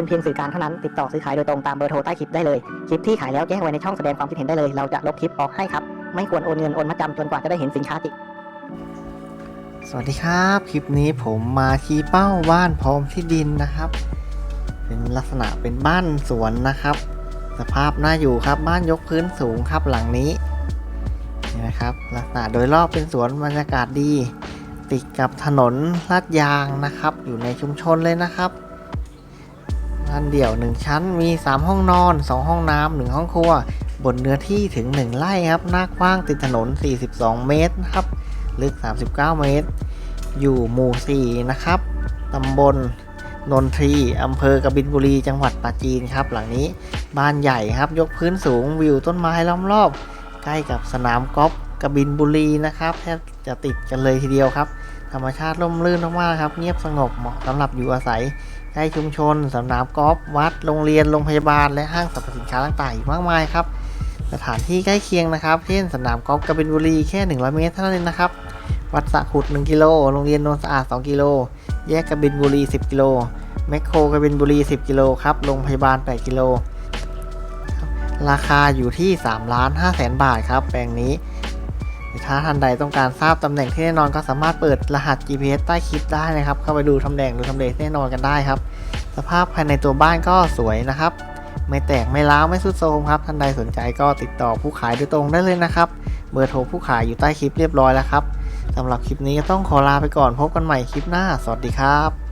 เป็นเพียงสื่อกลางเท่านั้น ติดต่อซื้อขายโดยตรงตามเบอร์โทรใต้คลิปได้เลย คลิปที่ขายแล้วแจ้งไว้ในช่องแสดงความคิดเห็นได้เลย เราจะลบคลิปออกให้ครับ ไม่ควรโอนเงินโอนมาจำจนกว่าจะได้เห็นสินค้าจริง สวัสดีครับ คลิปนี้ผมมาที่เป้าบ้านพร้อมที่ดินนะครับ เป็นลักษณะเป็นบ้านสวนนะครับ สภาพน่าอยู่ครับบ้านยกพื้นสูงครับหลังนี้นี่นะครับลักษณะโดยรอบเป็นสวนบรรยากาศดี ติดกับถนนลาดยางนะครับ อยู่ในชุมชนเลยนะครับ บ้านเดี่ยว 1 ชั้นมี 3 ห้องนอน 2 ห้องน้ำหนึ่งห้องครัว บนเนื้อที่ถึง 1 ไร่ครับ หน้ากว้างติดถนน 42 เมตรครับ ลึก 39 เมตร อยู่หมู่ 4 นะครับ ตำบลนนทรีอำเภอกบินบุรี จังหวัดปราจีนครับ หลังนี้บ้านใหญ่ครับ ยกพื้นสูงวิวต้นไม้ล้อมรอบ ใกล้กับสนามกอล์ฟกบินบุรีนะครับ แทบจะติดกันเลยทีเดียวครับ ธรรมชาติร่มรื่นมากๆครับ เงียบสงบเหมาะสำหรับอยู่อาศัยใกล้ชุมชนสนามกอล์ฟวัดโรงเรียนโรงพยาบาลและห้างสรรพสินค้าต่างๆอีกมากมายครับ สถานที่ใกล้เคียงนะครับ เช่นสนามกอล์ฟกบินบุรีแค่ 100 เมตรเท่านั้นเองนะครับ วัดสะขุด 1 กิโล โรงเรียนโนนสะอาด 2 กิโล แยกกบินบุรี 10 กิโล แมคโครกบินบุรี 10 กิโลครับ โรงพยาบาล 8 กิโลครับราคาอยู่ที่3ล้าน5แสนบาทครับ แปลงนี้ ถ้าท่านใดต้องการทราบตำแหน่งที่แน่นอนก็สามารถเปิดรหัส GPS ใต้คลิปได้นะครับ เข้าไปดูตำแหน่งดูทำเลที่แน่นอนกันได้ครับ สภาพภายในตัวบ้านก็สวยนะครับ ไม่แตกไม่ร้าวไม่สุดโทรมครับท่านใดสนใจก็ติดต่อผู้ขายโดยตรงได้เลยนะครับ เบอร์โทรผู้ขายอยู่ใต้คลิปเรียบร้อยแล้วครับสำหรับคลิปนี้ก็ต้องขอลาไปก่อนพบกันใหม่คลิปหน้า สวัสดีครับ